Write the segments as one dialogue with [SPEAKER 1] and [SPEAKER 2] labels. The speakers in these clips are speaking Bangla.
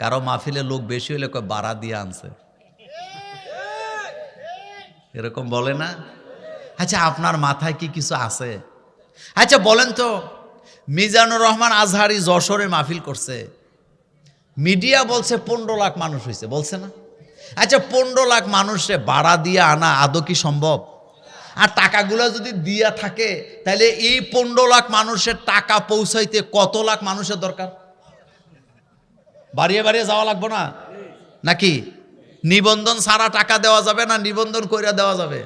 [SPEAKER 1] কারও মাহফিলে লোক বেশি হলে কয়, বাড়া দিয়ে আনছে। এরকম বলে না? আচ্ছা আপনার মাথায় কি কিছু আছে? আচ্ছা বলেন তো, মিজানুর রহমান আজহারি যশোরে মাহফিল করছে। মিডিয়া বলছে পনেরো লাখ মানুষ হয়েছে বলছে না? আচ্ছা পনেরো লাখ মানুষে বাড়া দিয়ে আনা আদৌ কি সম্ভব? আর টাকাগুলো যদি দিয়া থাকে, তাহলে এই পনেরো লাখ মানুষের টাকা পৌঁছাইতে কত লাখ মানুষের দরকার? বাড়িয়ে বাড়িয়ে যাওয়া লাগবো না? নাকি? নিবন্ধন সারা টাকা দেওয়া যাবে না নিবন্ধন কইরা দেওয়া যাবে?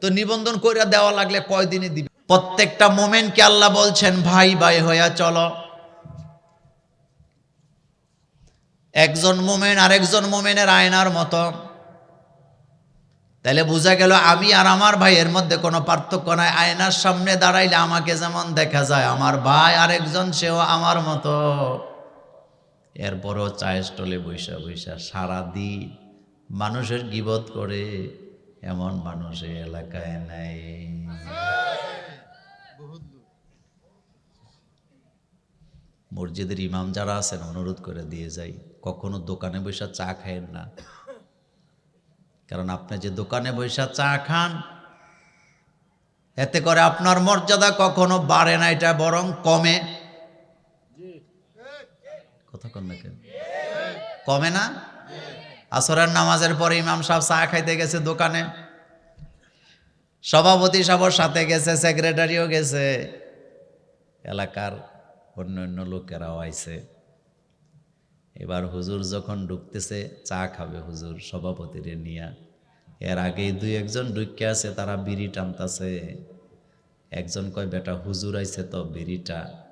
[SPEAKER 1] তো নিবন্ধন কইরা দেওয়া লাগলে কয়দিনে দিবে? প্রত্যেকটা মোমেন্টকে আল্লাহ বলছেন, ভাই ভাই হইয়া চলো। একজন মোমেন আরেকজন মোমেনের আয়নার মতো। তাহলে বোঝা গেল আমি আর আমার ভাইয়ের মধ্যে কোনো পার্থক্য নাই। আয়নার সামনে দাঁড়াইলে আমাকে যেমন দেখা যায়, আমার ভাই আরেকজন সেও আমার মতো। এরপরও চায়ের স্টলে বৈশা বৈশা সারাদিন মানুষের গিবত করে, এমন মানুষ এই এলাকায় নাই। মসজিদের ইমাম যারা আছেন, অনুরোধ করে দিয়ে যাই, কখনো দোকানে বসে চা খায়েন না। কারণ আপনি যে দোকানে বসে চা খান, এতে করে আপনার মর্যাদা কখনো বাড়ে না, এটা বরং কমে। কথা না কেন? কমে না? আসরের নামাজের পরে ইমাম সাহেব চা খাইতে গেছে দোকানে। সভাপতি সাহেবের সাথে গেছে সেক্রেটারিও গেছে। এলাকার অন্য অন্য লোকেরাও আইছে। এবার হুজুর যখন ঢুকতেছে, চা খাবে হুজুর সভাপতিরে নিয়া। এর আগেই দুই একজন ঢুকে আছে, তারা বিড়ি টানতাছে। একজন কয়, বেটা হুজুর আইছে তো, বিড়িটা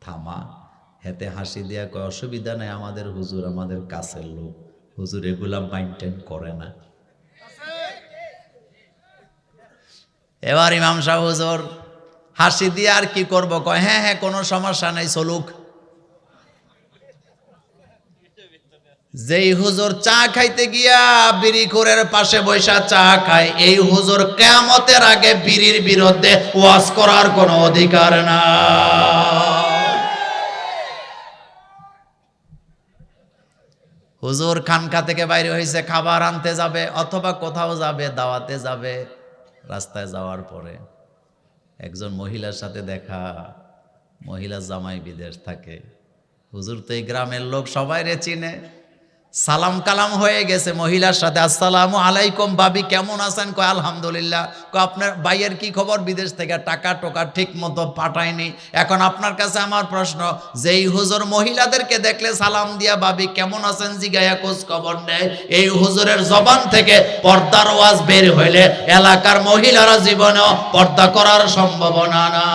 [SPEAKER 1] থামা। হেতে হাসি দিয়া কয়, অসুবিধা নেই, আমাদের হুজুর আমাদের কাছের লোক। হুজুর এগুলা মাইন্টেন করে না। এবার ইমাম সাহ হুজুর হাসি দিয়ে আর কি করব? কয় হ্যাঁ হ্যাঁ কোনো সমস্যা নেই, চলুক। যেই হুজুর চা খাইতে গিয়া বিড়ি খোরের পাশে বৈশা চা খায়, এই হুজুর কেমতের আগে বিড়ির বিরুদ্ধে ওয়াজ করার কোনো অধিকার না হুজুর খানকা থেকে বাইরে হয়েছে খাবার আনতে যাবে অথবা কোথাও যাবে, দাওয়াতে যাবে, রাস্তায় যাওয়ার পরে একজন মহিলার সাথে দেখা মহিলা জামাই বিদেশ থাকে। হুজুর তো এই গ্রামের লোক সবাই রে চিনে। সালাম কালাম হয়ে গেছে মহিলার সাথে, আসসালামু আলাইকুম ভাবি, কেমন আছেন? কয়, আলহামদুলিল্লাহ। কয়, আপনার ভাইয়ের কি খবর? বিদেশ থেকে টাকা টোকা ঠিক মতো পাঠায়নি। এখন আপনার কাছে আমার প্রশ্ন, যেই হুজুর মহিলাদেরকে দেখলে সালাম দিয়া, ভাবি, কেমন আছেন? জিগায়া খোঁজ খবর নেয়। এই হুজুরের জবান থেকে পর্দার ওয়াজ বের হইলে এলাকার মহিলারা জীবনেও পর্দা করার সম্ভাবনা না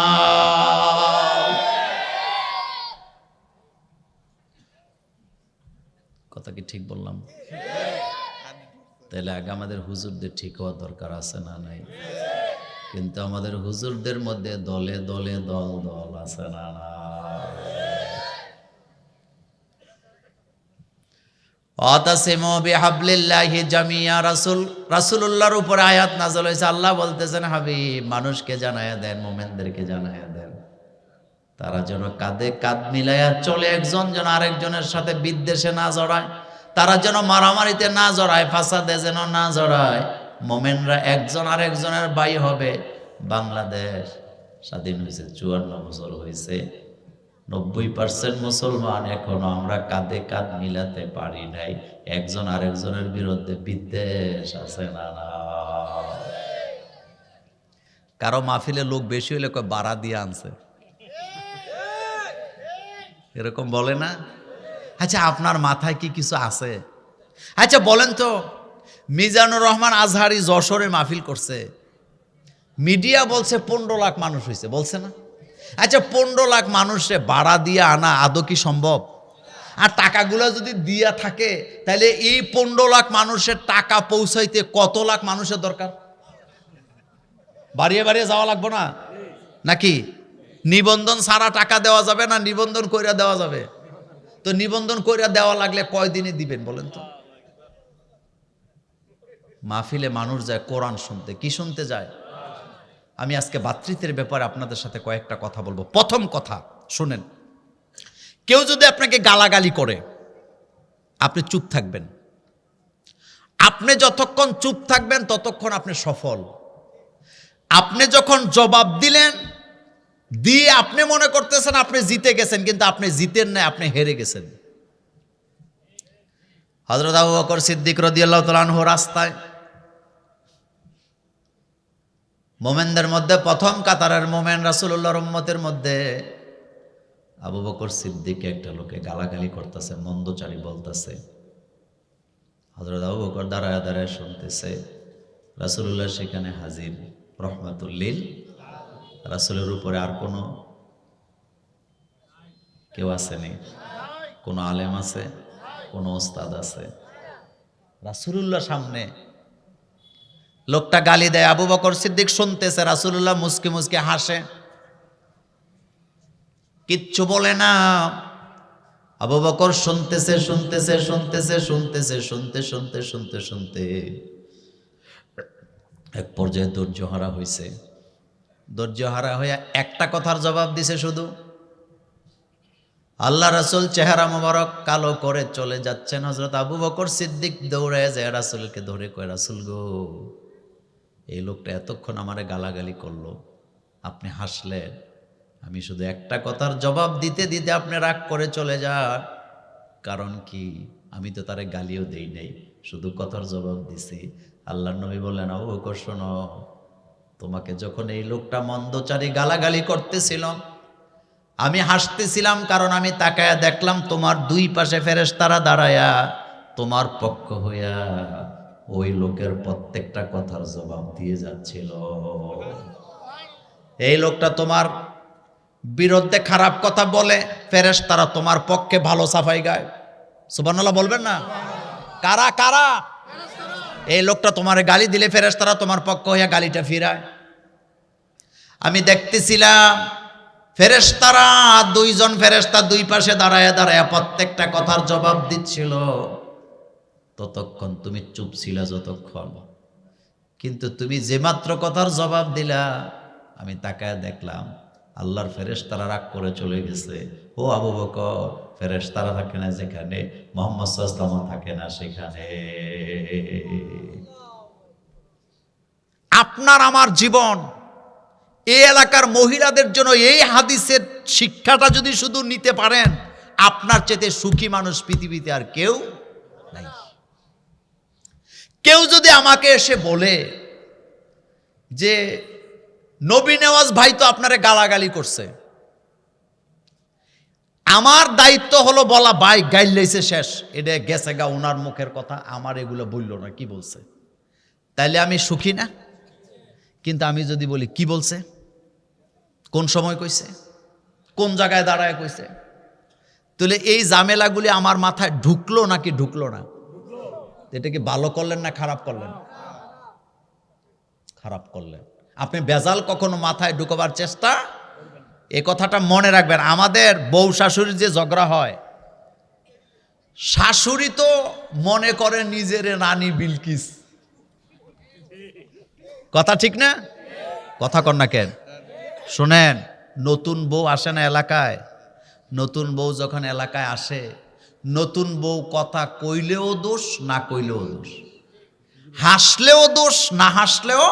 [SPEAKER 1] কথা কি ঠিক বললাম? তাহলে আগে আমাদের হুজুরদের ঠিক হওয়া দরকার আছে না নাই? কিন্তু আমাদের হুজুরদের মধ্যে দলে দলে দল দল আছে না না আয়াত নাযিল হয়েছে। আল্লাহ বলতেছেন, হাবিব, মানুষকে জানায়া দেন, মোমেনদেরকে জানায়া দেন। তারা যেন কাঁধে কাঁধ মিলাইয়া চলে একজন যেন আরেকজনের সাথে বিদ্বেষে না জড়ায়। তারা যেন মারামারিতে না জড়ায়, ফাসাদে যেন না জড়ায়। মোমেনরা একজন আরেকজনের বাই হবে। বাংলাদেশ স্বাধীন হয়েছে, চুয়ান্ন বছর হয়েছে। নব্বই পার্সেন্ট মুসলমান এখনও আমরা কাঁধে কাঁধ মিলাতে পারি নাই। একজন আরেকজনের বিরুদ্ধে বিদ্বেষ আছে না না? কারও মাহফিলে লোক বেশি হলে কয়, বাড়া দিয়ে আনছে। এরকম বলে না? আচ্ছা আপনার মাথায় কি কিছু আছে? আচ্ছা বলেন তো, মিজানুর রহমান আজহারি যশোরে মাহফিল করছে। মিডিয়া বলছে পনেরো লাখ মানুষ হয়েছে, বলছে না? আচ্ছা পনেরো লাখ মানুষে বাড়া দিয়ে আনা আদৌ কি সম্ভব? আর টাকাগুলো যদি দিয়া থাকে, তাহলে এই পনেরো লাখ মানুষের টাকা পৌঁছাইতে কত লাখ মানুষের দরকার? বাড়িয়ে বাড়িয়ে যাওয়া লাগবো না? নাকি? নিবন্ধন সারা টাকা দেওয়া যাবে না নিবন্ধন কইরা দেওয়া যাবে? তো নিবন্ধন কইরা দেওয়া লাগলে কয়দিনে দিবেন বলেন তো? মাহফিলে মানুষ যায় কোরআন শুনতে, কি শুনতে যায়? আমি আজকে ভাতৃত্বের ব্যাপারে আপনাদের সাথে কয়েকটা কথা বলব। প্রথম কথা, শুনেন, কেউ যদি আপনাকে গালাগালি করে, আপনি চুপ থাকবেন। আপনি যতক্ষণ চুপ থাকবেন, ততক্ষণ আপনি সফল। আপনি যখন জবাব দিলেন দিয়ে আপনি মনে করতেছেন আপনি জিতে গেছেন, কিন্তু আপনি জিতেন না আপনি হেরে গেছেন। হজরত আবু বকর সিদ্দিক রদিয়াল্লাহ তালানহ রাস্তায় মোমেনদের মধ্যে, প্রথম কাতারের মোমেন রাসুল্লাহ রম্মতের মধ্যে আবু বকর সিদ্দিক একটা লোকে গালাগালি করতেছে, মন্দচারী বলতেছে। হজরত আবু বকর দাঁড়ায় দাঁড়ায় শুনতেছে রাসুল্লাহ সেখানে হাজির রহমাতুল্লিল রাসুলের উপরে আর কোনো কেউ আসেনি কোনো আলেম আছে? কোনো ওস্তাদ আছে? রাসুলুল্লাহ সামনে লোকটা গালি দেয়, আবু বকর সিদ্দিক শুনতেছে, রাসুলুল্লাহ মুসকি মুসকি হাসে। কিচ্ছু বলে না। আবু বকর শুনতেছে শুনতেছে শুনতেছে শুনতেছে, শুনতে শুনতে শুনতে শুনতে এক পর্যায়ে ধৈর্য হারা হয়েছে ধৈর্য হারা হয়ে একটা কথার জবাব দিছে শুধু। আল্লাহ রাসুল চেহারা মোবারক কালো করে চলে যাচ্ছেন। হজরত আবু বকর সিদ্দিক দৌড়ে যায় রাসুলকে ধরে, কয়, রাসুল গো, এই লোকটা এতক্ষণ আমারে গালাগালি করল। আপনি হাসলেন। আমি শুধু একটা কথার জবাব দিতে দিতে আপনি রাগ করে চলে যান। কারণ কি? আমি তো তারে গালিও দেই নাই। শুধু কথার জবাব দিছি। আল্লাহ নবী বললেন, আবু বকর, শোনো তোমাকে যখন এই লোকটা মন্দচারী গালাগালি করতেছিল, আমি হাসতেছিলাম কারণ আমি তাকায়া দেখলাম তোমার দুই পাশে ফেরেশতারা দাঁড়ায়া তোমার পক্ষ হইয়া ওই লোকের প্রত্যেকটা কথার জবাব দিয়ে যাচ্ছিল। এই লোকটা তোমার বিরুদ্ধে খারাপ কথা বলে ফেরেশ তারা তোমার পক্ষে ভালো সাফাই গায়। সুবর্ণাল্লাহ বলবেন না? কারা কারা? এই লোকটা তোমার গালি দিলে ফেরেশ তারা তোমার পক্ষ হইয়া গালিটা ফিরায়। আমি দেখতেছিলাম ফেরেশতারা দুইজন ফেরেশতা দুই পাশে দাঁড়ায় দাঁড়ায় প্রত্যেকটা কথার জবাব দিচ্ছিল। ততক্ষণ তুমি চুপ ছিলা যতক্ষণ। কিন্তু তুমি যে মাত্র কথার জবাব দিলা, আমি তাকায় দেখলাম আল্লাহর ফেরেশতারা রাগ করে চলে গেছে। ও আবু বকর, ফেরেশতারা থাকে না যেখানে? মোহাম্মদ সাল্লাম থাকে না সেখানে। আপনার আমার জীবন, এই এলাকার মহিলাদের জন্য এই হাদিসের শিক্ষাটা যদি শুধু নিতে পারেন, আপনার চেতে সুখী মানুষ পৃথিবীতে আর কেউ নাই। কেউ যদি আমাকে এসে বলে যে নবী নেওয়াজ ভাই তো আপনারে গালাগালি করছে। আমার দায়িত্ব হলো বলা, ভাই, গাইল লাইছে শেষ। এটা গেছে গা ওনার মুখের কথা। আমার এগুলো বলল না, কি বলছে? তাইলে আমি সুখী না? কিন্তু আমি যদি বলি, কি বলছে? কোন সময় কইছে? কোন জায়গায় দাঁড়ায় কইছে? তাহলে এই জামেলাগুলি আমার মাথায় ঢুকলো নাকি ঢুকলো না? এটা কি ভালো করলেন না খারাপ করলেন? খারাপ করলেন। আপনি বেজাল কখনো মাথায় ঢুকবার চেষ্টা? এ কথাটা মনে রাখবেন, আমাদের বউ শাশুড়ির যে ঝগড়া হয়, শাশুড়ি তো মনে করে নিজের রানী বিলকিস। কথা ঠিক না? কথা কর না কেন? শোনেন, নতুন বউ আসে না এলাকায়। নতুন বউ যখন এলাকায় আসে, নতুন বউ কথা কইলেও দোষ, না কইলেও দোষ। হাসলেও দোষ, না হাসলেও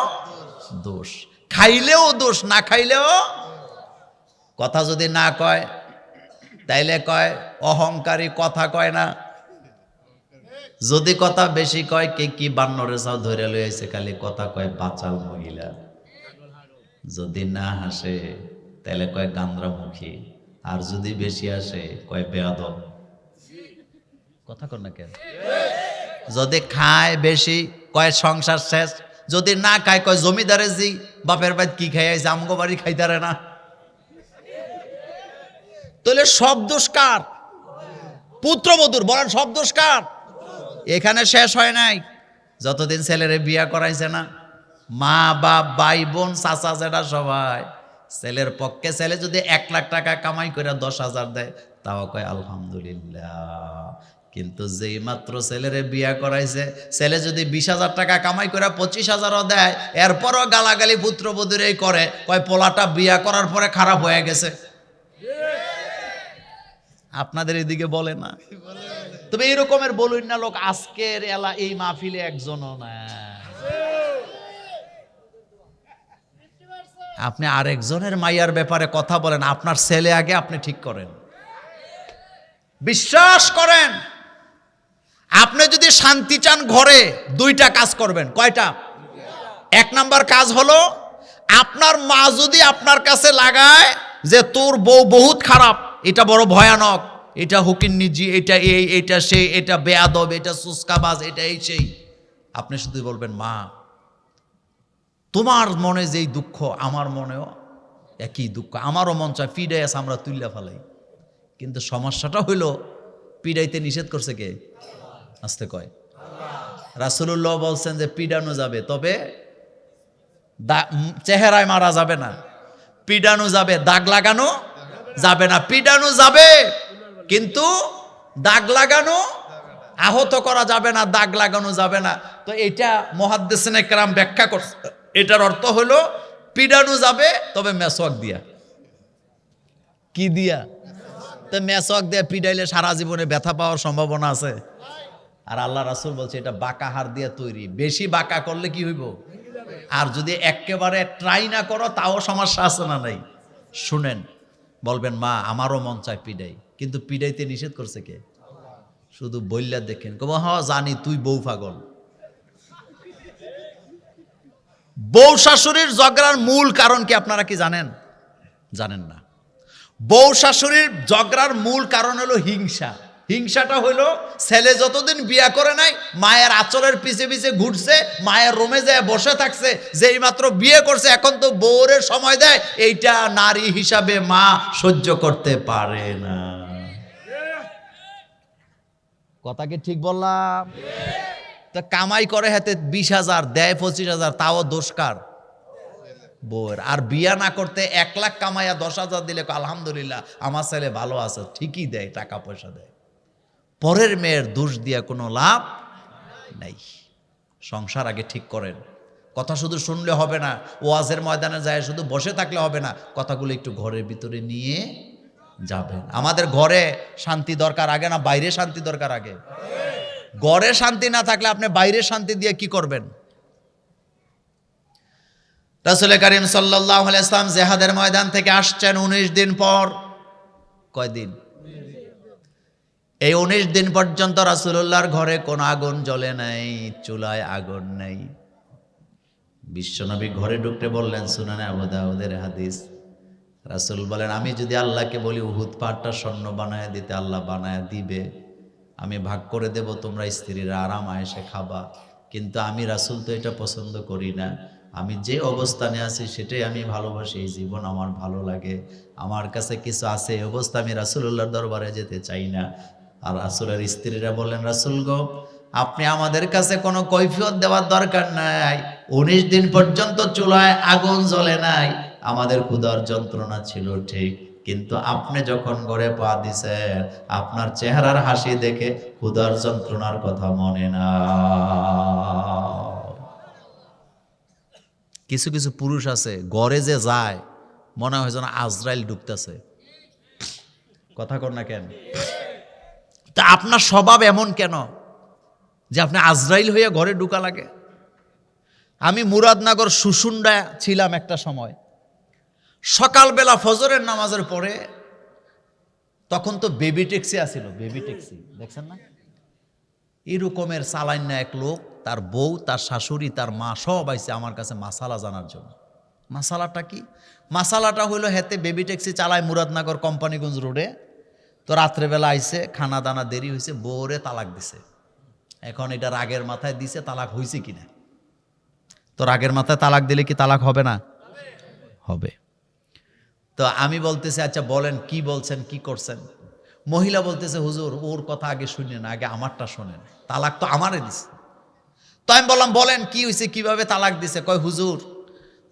[SPEAKER 1] দোষ। খাইলেও দোষ, না খাইলেও কথা যদি না কয়, তাইলে কয়, অহংকারী কথা কয় না। যদি কথা বেশি কয়, কে কি বান্নরে চাও ধরে লইছে খালি কথা কয় বাঁচাল মহিলা। যদি না হাসে তাহলে কয়, গান্দ্রামুখী। আর যদি বেশি আসে কয়, বেয়াদব। কথা কর না কেন? যদি খায় বেশি, কয়, সংসার শেষ যদি না খায়, কয়, জমিদারে জি, বাপের বাড়ি কি খাই আইছে? আমগো বাড়ি খাইতারে না। তাহলে সব দোষ কার? পুত্রবধূর, বলেন, সব দোষ কার? এখানে শেষ হয় নাই। যতদিন ছেলেরে বিয়া করাইছে না, মা, বাপ, ভাই, বোন, চাচা, জেঠা সবাই, ছেলের পক্ষে ছেলে যদি এক লাখ টাকা কামাই করে দশ হাজার দেয়, তাও কয়, আলহামদুলিল্লাহ। কিন্তু যেই মাত্র ছেলেরে বিয়া করাইছে, ছেলে যদি বিশ হাজার টাকা কামাই করে পঁচিশ হাজারও দেয়, এরপরও গালাগালি পুত্রবধূরেই করে, কয় পোলাটা বিয়া করার পরে খারাপ হয়ে গেছে। আপনাদের এদিকে বলে না। তবে এরকমের বলুন না লোক, আজকের এলা এই মাহফিলে একজনও না। আপনি আরেকজনের মাইয়ার ব্যাপারে কথা বলেন, আপনার ছেলে আগে আপনি ঠিক করেন। বিশ্বাস করেন। আপনি যদি শান্তি চান ঘরে, দুইটা কাজ করবেন। কয়টা? এক নাম্বার কাজ হলো, আপনার মা যদি আপনার কাছে লাগায় যে তোর বউ বহুত খারাপ, এটা বড় ভয়ানক। এটা হুকিন নিজি, এটা এই, এটা সেই এটা বেয়াদব, এটা সুস্কাবাজ, এটা এই সেই। আপনি শুধু বলবেন, মা, তোমার মনে যেই দুঃখ, আমার মনেও একই দুঃখ। আমারও মন চায় পিডাইয়াস আমরা তুললে ফেলাই। কিন্তু সমস্যাটা হইল পিডাইতে নিষেধ করছে কে? আসতে কয়। রাসুলুল্লাহ বলছেন যে পিডানো যাবে, তবে চেহারায় মারা যাবে না। পিডানো যাবে, দাগ লাগানো যাবে না। পিডানো যাবে, কিন্তু দাগ লাগানো আহত করা যাবে না, দাগ লাগানো যাবে না। তো এটা মহাদ্দেশনে কেরাম ব্যাখ্যা করছে। এটার অর্থ হলো, পিডানো যাবে, তবে মেসওয়াক দিয়া। কি দিয়া? তো মেসওয়াক দিয়া পিডাইলে সারা জীবনে ব্যথা পাওয়ার সম্ভাবনা আছে। আর আল্লাহ রাসুল বলছে, এটা বাঁকা হার দিয়ে তৈরি। বেশি বাঁকা করলে কি হইব? আর যদি একেবারে ট্রাই না করো, তাও সমস্যা আছে না নাই? শুনেন, বলবেন, মা, আমারও মন চায় পিডাই। কিন্তু পিডাইতে নিষেধ করছে কে? শুধু বললে দেখেন। কব হ, জানি, তুই বউ পাগল। বউ শাশুড়ির ঝগড়ার মূল কারণ কি আপনারা কি জানেন? জানেন না। বউ শাশুড়ির ঝগড়ার মূল কারণ হলো হিংসা। হিংসাটা হলো ছেলে যতদিন বিয়া করে নাই, মায়ের আচলের পিছে পিছে ঘুরছে, মায়ের রোমে যায় বসে থাকছে, যেই মাত্র বিয়ে করছে, এখন তো বউরের সময় দেয়, এইটা নারী হিসাবে মা সহ্য করতে পারে না। কথা কি ঠিক বললাম? তা কামাই করে হাতে বিশ হাজার, দেয় পঁচিশ হাজার, তাও দোষকার বউয়ের। আর বিয়া না করতে এক লাখ কামাইয়া দশ হাজার দিলে আলহামদুলিল্লাহ, আমার ছেলে ভালো আছে, ঠিকই দেয়, টাকা পয়সা দেয়। পরের মেয়ের দোষ দিয়া কোনো লাভ নাই। সংসার আগে ঠিক করেন। কথা শুধু শুনলে হবে না, ওয়াজের ময়দানে যায় শুধু বসে থাকলে হবে না, কথাগুলো একটু ঘরের ভিতরে নিয়ে যাবেন। আমাদের ঘরে শান্তি দরকার আগে না বাইরে শান্তি দরকার আগে? ঘরে শান্তি না থাকলে আপনি বাইরে শান্তি দিয়ে কি করবেন? রাসুল করিম সাল্লাহ ইসলাম জেহাদের ময়দান থেকে আসছেন উনিশ দিন পর। কয়দিন? এই উনিশ দিন পর্যন্ত রাসুল্লাহর ঘরে কোনো আগুন জ্বলে নাই, চুলায় আগুন নেই। বিশ্বনবী ঘরে ঢুকতে বললেন, শুনানে আবুদাউদের হাদিস। রাসুল বলেন, আমি যদি আল্লাহকে বলি, উহুদ পাহাড়টা স্বর্ণ বানায় দিতে আল্লাহ বানায় দিবে। আমি ভাগ করে দেব, তোমরা স্ত্রীরা আরাম আয়েসে খাবা। কিন্তু আমি রাসুল তো এটা পছন্দ করি না। আমি যে অবস্থানে আছি, সেটাই আমি ভালোবাসি, এই জীবন আমার ভালো লাগে। আমার কাছে কিছু আছে, এই অবস্থা আমি রাসুল্লাহর দরবারে যেতে চাই না। আর রাসুলের স্ত্রীরা বললেন, রাসুল গো, আপনি আমাদের কাছে কোনো কৈফিয়ত দেওয়ার দরকার নাই। উনিশ দিন পর্যন্ত চুলায় আগুন জ্বলে নাই। আমাদের ক্ষুধার যন্ত্রণা ছিল ঠিক। কিন্তু আপনি যখন ঘরে পা দিছেন, আপনার চেহারার হাসি দেখে ক্ষুধার যন্ত্রণার কথা মনে না। কিছু কিছু পুরুষ আছে ঘরে যে যায়, মনে হয় যেন আজরাইল ঢুকতেছে কথা কর না কেন? তা আপনার স্বভাব এমন কেন? যে আপনি আজরাইল হয়ে ঘরে ঢুকা লাগে? আমি মুরাদনগর সুসুন্ডা ছিলাম একটা সময়। সকালবেলা ফজরের নামাজের পরে তখন তো বেবি ট্যাক্সি আসিল বেবি ট্যাক্সি, দেখছেন না? এরকমের চালাইন এক লোক, তার বউ, তার শাশুড়ি, তার মা সব আইসে আমার কাছে মাসালা জানার জন্য। মাসালাটা কি? মাসালাটা হইল হেতে বেবি ট্যাক্সি চালায় মুরাদনগর কোম্পানিগঞ্জ রোডে। তো রাত্রেবেলা আইসে খানা দানা দেরি হয়েছে বোরে তালাক দিছে। এখন এটা রাগের মাথায় দিছে, তালাক হয়েছে কিনা? তো রাগের মাথায় তালাক দিলে কি তালাক হবে না? হবে। তো আমি বলতেছি আচ্ছা বলেন, কি বলছেন, কি করছেন? মহিলা বলতেছে, হুজুর, ওর কথা আগে শুনেন, আগে আমারটা শোনেন। তালাক তো আমারে দিছে। তো আমি বললাম, বলেন, কি হয়েছে কীভাবে তালাক দিছে? কয়, হুজুর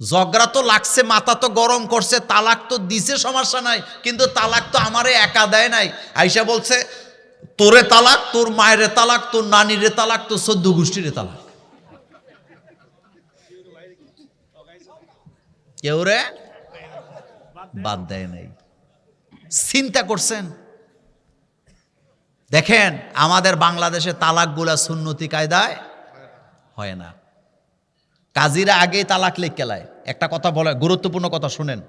[SPEAKER 1] ঝগড়া তো লাগছে, মাথা তো গরম করছে, তালাক তো দিছে, সমস্যা নাই, কিন্তু তালাক তো আমারে একা দেয় নাই। আইসা বলছে, তোরে তালাক, তোর মায়ের তালাক, তোর নানিরে তালাক, তোর সদ্য গোষ্ঠীরে তালাক। কেউ রে? বাদ দেয় নাই। চিন্তা করছেন? দেখেন, আমাদের বাংলাদেশে তালাকগুলা সুন্নতি কায়দায় হয় না। কাজীরা আগেই তালাক লিখকেলায় একটা কথা বলে গুরুত্বপূর্ণ কথা শুনেন।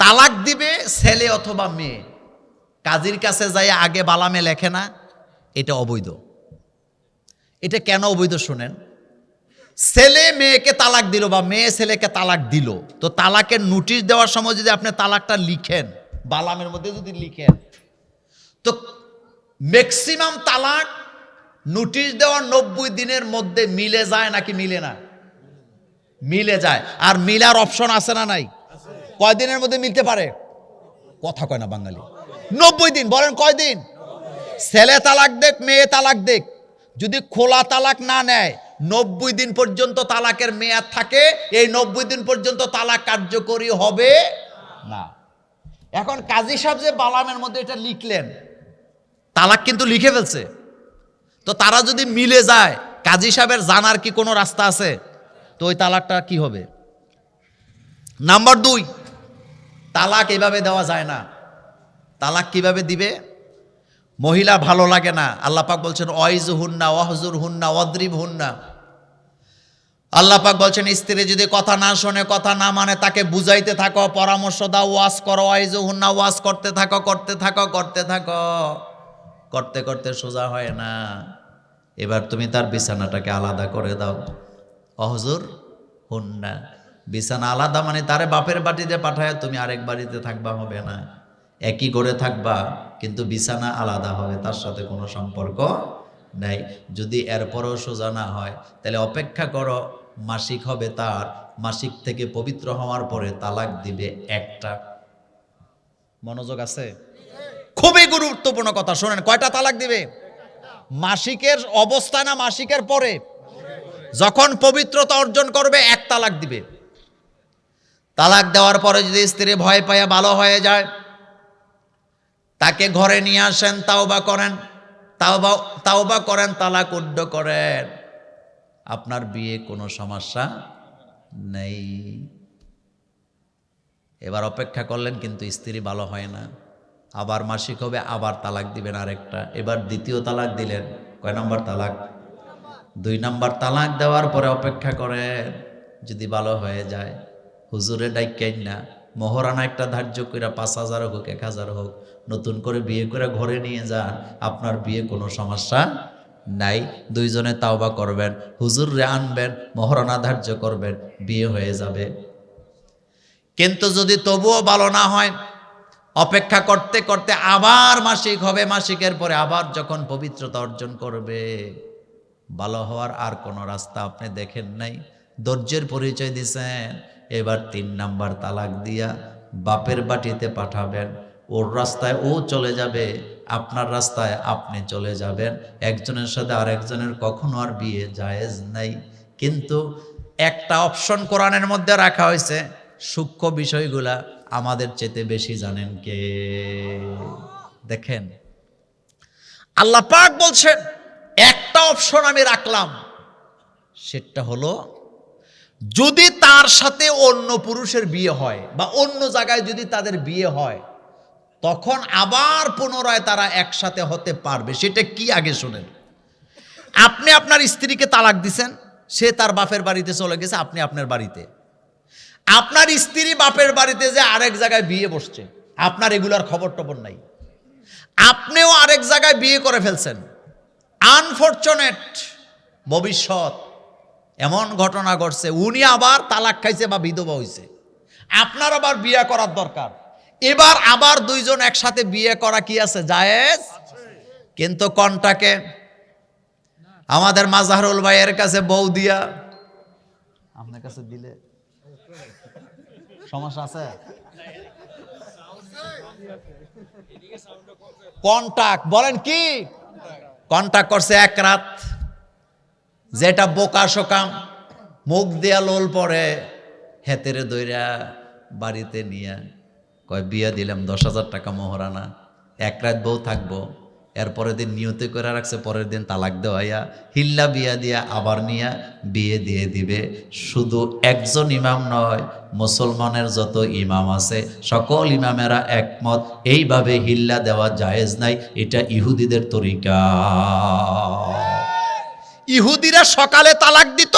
[SPEAKER 1] তালাক দিবে ছেলে অথবা মেয়ে। কাজীর কাছে যাই আগে বালামে লেখে না, এটা অবৈধ। এটা কেন অবৈধ শুনেন? ছেলে মেয়েকে তালাক দিল বা মেয়ে ছেলেকে তালাক দিল, তো তালাকের নোটিশ দেওয়ার সময় যদি আপনি তালাকটা লিখেন, বালামের মধ্যে যদি লিখেন, তো ম্যাক্সিমাম তালাক, নোটিশ দেওয়ার নব্বই দিনের মধ্যে মিলে যায় নাকি মিলে না? মিলে যায়। আর মিলার অপশন আছে না নাই? কয়দিনের মধ্যে মিলতে পারে? কথা কয় না বাঙালি। নব্বই দিন, বলেন কয়দিন ছেলে তালাক দেখ মেয়ে তালাক দেখ যদি খোলা তালাক না নেয়, নব্বই দিন পর্যন্ত তালাকের মেয়াদ থাকে, এই নব্বই দিন পর্যন্ত তালাক কার্যকরী হবে না। এখন কাজী সাহেব যে বালামের মধ্যে এটা লিখলেন, তালাক কিন্তু লিখে ফেলছে। তো তারা যদি মিলে যায়, কাজী সাহেবের জানার কি কোনো রাস্তা আছে? তো ওই তালাকটা কি হবে? নাম্বার দুই, তালাক এভাবে দেওয়া যায় না। তালাক কীভাবে দিবে? মহিলা ভালো লাগে না। আল্লাহ পাক বলছেন অয়জ হুন্না, ওয়াহজুর হুন্না অদ্রিব হুন্না। আল্লাহ পাক বলছেন, স্ত্রী যদি কথা না শোনে, কথা না মানে তাকে বুঝাইতে থাকো, পরামর্শ দাও, ওয়াজ করো অয়জ হুন্না, ওয়াজ করতে থাকো করতে থাকো করতে থাকো। করতে করতে সোজা হয় না। এবার তুমি তার বিছানাটাকে আলাদা করে দাও। অহজুর হুন্না বিছানা আলাদা মানে তারে বাপের বাড়িতে পাঠায় তুমি আরেক বাড়িতে থাকবা, হবে না। একই করে থাকবা, কিন্তু বিছানা আলাদা হবে, তার সাথে কোনো সম্পর্ক নেই। যদি এরপরও সোজা না হয়, তাহলে অপেক্ষা করো, মাসিক হবে তার। মাসিক থেকে পবিত্র হওয়ার পরে তালাক দিবে একটা। মনোযোগ আছে? খুবই গুরুত্বপূর্ণ কথা, শোনেন, কয়টা তালাক দিবে? মাসিকের অবস্থা না মাসিকের পরে? যখন পবিত্রতা অর্জন করবে, এক তালাক দিবে। তালাক দেওয়ার পরে যদি স্ত্রী ভয় পাইয়া ভালো হয়ে যায়, তাকে ঘরে নিয়ে আসেন, তাওবা করেন, তাওবা তাওবা করেন, তালাক উড্ড করেন। আপনার বিয়ে কোনো সমস্যা নেই। এবার অপেক্ষা করলেন, কিন্তু স্ত্রী ভালো হয় না। আবার মাসিক হবে, আবার তালাক দিবেন আরেকটা। এবার দ্বিতীয় তালাক দিলেন। কয় নম্বর তালাক? দুই নম্বর তালাক দেওয়ার পরে অপেক্ষা করে, যদি ভালো হয়ে যায়। হুজুরে ডাইকেন না মহরানা একটা ধার্য করে পাঁচ হাজার হোক, এক হাজার হোক, নতুন করে বিয়ে করে ঘরে নিয়ে যান, আপনার বিয়ে কোনো সমস্যা নাই। দুইজনে তাওবা করবেন হুজুরে আনবেন, মহরানা ধার্য করবেন, বিয়ে হয়ে যাবে। কিন্তু যদি তবুও ভালো না হয়, অপেক্ষা করতে করতে আবার মাসিক হবে, মাসিকের পরে আবার যখন পবিত্রতা অর্জন করবে। ভালো হওয়ার আর কোনো রাস্তা আপনি দেখেন নাই। ধৈর্যের পরিচয় দিছেন। এবার তিন নাম্বার তালাক দিয়া বাপের বাটিতে পাঠাবেন। ওর রাস্তায় ও চলে যাবে, আপনার রাস্তায় আপনি চলে যাবেন। একজনের সাথে আরেকজনের কখনো আর বিয়ে জায়েজ নাই। কিন্তু একটা অপশন কোরআনের মধ্যে রাখা হয়েছে, সূক্ষ্ম বিষয়গুলা আমাদের চেতে বেশি জানেন কে? দেখেন। আল্লাহ পাক বলছেন একটা অপশন আমি রাখলাম। সেটা হলো, যদি তার সাথে অন্য পুরুষের বিয়ে হয় বা অন্য জায়গায় যদি তাদের বিয়ে হয়, তখন আবার পুনরায় তারা একসাথে হতে পারবে। সেটা কি আগে শোনেন। আপনি আপনার স্ত্রীকে তালাক দিছেন, সে তার বাপের বাড়িতে চলে গেছে, আপনি আপনার বাড়িতে। আপনার স্ত্রী বাপের বাড়িতে যে আরেক জায়গায় বিয়ে বসছে, আপনার এগুলার খবর টবর নাই। আপনিও আরেক জায়গায় বিয়ে করে ফেলছেন। আনফর্চুনেট ভবিষ্যৎ। এমন ঘটনা ঘটছে, উনি আবার তালাক খাইছে বা বিধবা হইছে। আপনার আবার বিয়ে করার দরকার। এবার আবার দুইজন একসাথে বিয়ে করা কি আছে? জায়েজ? কিন্তু কনটাকে? আমাদের মাজাহরুল ভাইয়ের কাছে বউ দিয়া। আপনার কাছে দিলে? সমস্যা আছে? কন্টাক্ট, বলেন কি? কন্টাক্ট করছে এক রাত। যেটা বোকা শোকাম, মুখ দিয়া লোল পরে হেতেরে দইরা বাড়িতে নিয়ে কয়, বিয়ে দিলাম, দশ হাজার টাকা মোহরানা। এক রাত বউ থাকব। এরপরের দিন নিয়তে করে রাখছে, পরের দিন তালাক দেওয়াইয়া, হিল্লা বিয়া দিয়া আবার নিয়া বিয়ে দিয়ে দিবে। শুধু একজন ইমাম নয়, মুসলমানের যত ইমাম আছে, সকল ইমামেরা একমত, এইভাবে হিল্লা দেওয়া জায়েজ নাই, এটা ইহুদিদের তরিকা। ইহুদিরা সকালে তালাক দিত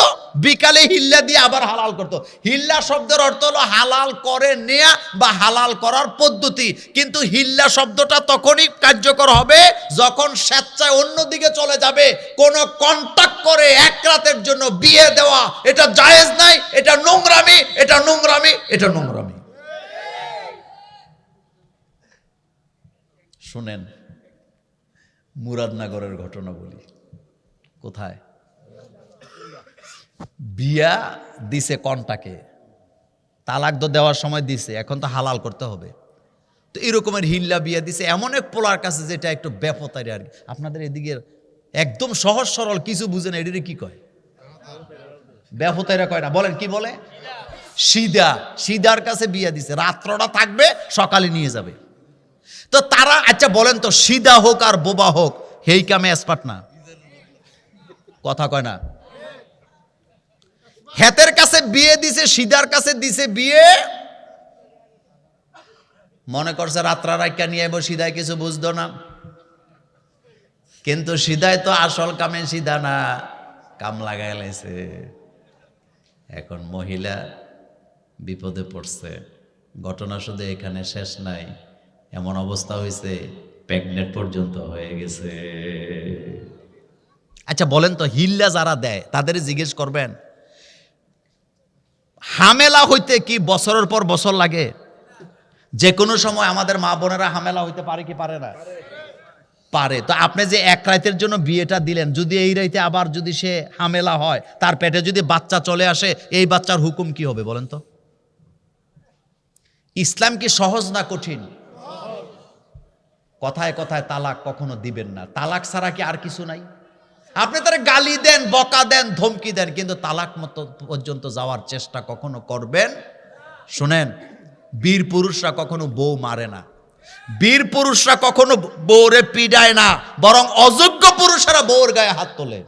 [SPEAKER 1] বিকালে হিল্লা দিয়ে আবার হালাল করত। হিল্লা শব্দের অর্থ হলো হালাল করে নেয়া বা হালাল করার পদ্ধতি। কিন্তু হিল্লা শব্দটা তখনই কার্যকর হবে যখন স্বেচ্ছায় অন্যদিকে চলে যাবে। কোন কন্টাক্ট করে এক রাতের জন্য বিয়ে দেওয়া। এটা জায়েজ নাই, এটা নোংরামি এটা নোংরামি এটা নোংরামি। শুনেন, মুরাদনগরের ঘটনা বলি। কোথায়? বিয়া দিছে কনটাকে, তালাক তো দেওয়ার সময় দিছে, এখন তো হালাল করতে হবে। তো এরকমের হিল্লা বিয়া দিছে, এমন এক পোলার কাছে যেটা একটু ব্যাপতারি আর আপনাদের এদিকে একদম সহজ সরল কিছু বুঝে না এটির কি কয়? কয় না, বলেন কি বলে? সিদা, সিদার কাছে বিয়া দিছে, রাত্রটা থাকবে, সকালে নিয়ে যাবে। তো তারা আচ্ছা বলেন তো, সিদা হোক আর বোবা হোক, হেই কামে এসপাট না? কথা কয় না। হেতের কাছে বিয়ে দিছে, সিদার কাছে দিছে বিয়ে। মনে করছে রাত্রা রাইকা নিয়ে এবো সিদায় কিছু বুঝতো না। কিন্তু সিদায় তো আসল কামে সিদা না, কাম লাগাই লাইছে। এখন মহিলা বিপদে পড়ছে। ঘটনা শুধু এখানে শেষ নাই, এমন অবস্থা হয়েছে প্রেগনেন্ট পর্যন্ত হয়ে গেছে। আচ্ছা বলেন তো, হিল্লা যারা দেয়, তাদের জিজ্ঞেস করবেন হামেলা হইতে কি বছরের পর বছর লাগে? যে কোনো সময় আমাদের মা বোনেরা হামেলা হইতে পারে কি পারে না? পারে। তো আপনি যে এক রাইতের জন্য বিয়েটা দিলেন, যদি এই রাইতে আবার যদি সে হামেলা হয়, তার পেটে যদি বাচ্চা চলে আসে, এই বাচ্চার হুকুম কি হবে বলেন তো? ইসলাম কি সহজ না কঠিন? কথায় কথায় তালাক কখনো দিবেন না। তালাক ছাড়া কি আর কিছু নাই? আপনি তারা গালি দেন, বকা দেন, ধমকি দেন, কিন্তু তালাক মতো পর্যন্ত যাওয়ার চেষ্টা কখনো করবেন? শুনেন, বীর পুরুষরা কখনো বউ মারে না। বীর পুরুষরা কখনো বউরে পিডায় না, বরং অযোগ্য পুরুষেরা বউর গায়ে হাত তোলে।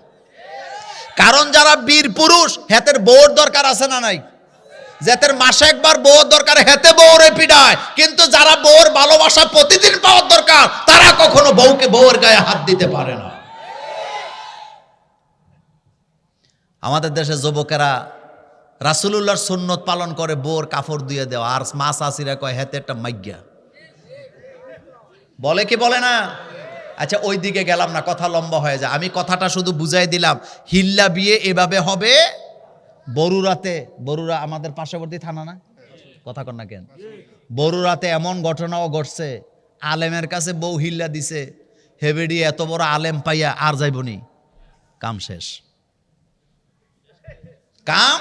[SPEAKER 1] কারণ যারা বীর পুরুষ, হেতের বউর দরকার আছে না নাই? যেতের মাসে একবার বউর দরকার, হেতে বউরে পিডায়। কিন্তু যারা বউর ভালোবাসা প্রতিদিন পাওয়ার দরকার, তারা কখনো বউকে বউর গায়ে হাত দিতে পারে না। আমাদের দেশে যুবকেরা রাসুলুল্লাহর সুন্নত পালন করে, বোর কাপড় দিয়ে দেওয়া। আর মাছ আসিরা কয় হেতে একটা মাইগা বলে কি বলে না? আচ্ছা ওই দিকে গেলাম না, কথা লম্বা হয়ে যায়। আমি কথাটা শুধু বুঝাই দিলাম, হিল্লা বিয়ে এভাবে হবে? বরুরাতে বরুরা আমাদের পার্শ্ববর্তী থানা না? কথা কন না কেন? বরুরাতে এমন ঘটনাও ঘটছে, আলেমের কাছে বউ হিল্লা দিছে হেবেডি এত বড় আলেম পাইয়া আর যাইবনি কাম শেষ। কাম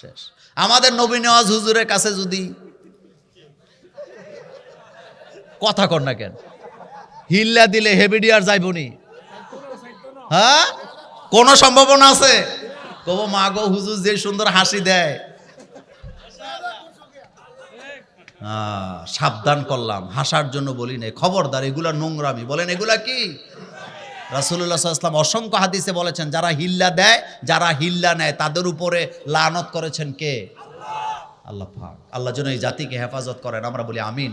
[SPEAKER 1] শেষ। আমাদের নবী নেওয়াজ হুজুরের কাছে যদি কথা কর না কেন? হিল্লা দিলে হেবিডি আর যাইবনি হ্যাঁ? কোন সম্ভাবনা আছে? কব, মা গো, হুজুর যে সুন্দর হাসি দেয়। সাবধান করলাম। হাসার জন্য বলি নাই। খবরদার, এগুলা নোংরামি। বলেন, এগুলা কি? রাসুল্লাহ সাল্লাম অসংখ্য হাদিসে বলেছেন, যারা হিল্লা দেয়, যারা হিল্লা নেয়, তাদের উপরে লানত করেছেন কে? আল্লাহ। আল্লাহ জন্য এই জাতিকে হেফাজত করেন, আমরা বলি আমিন।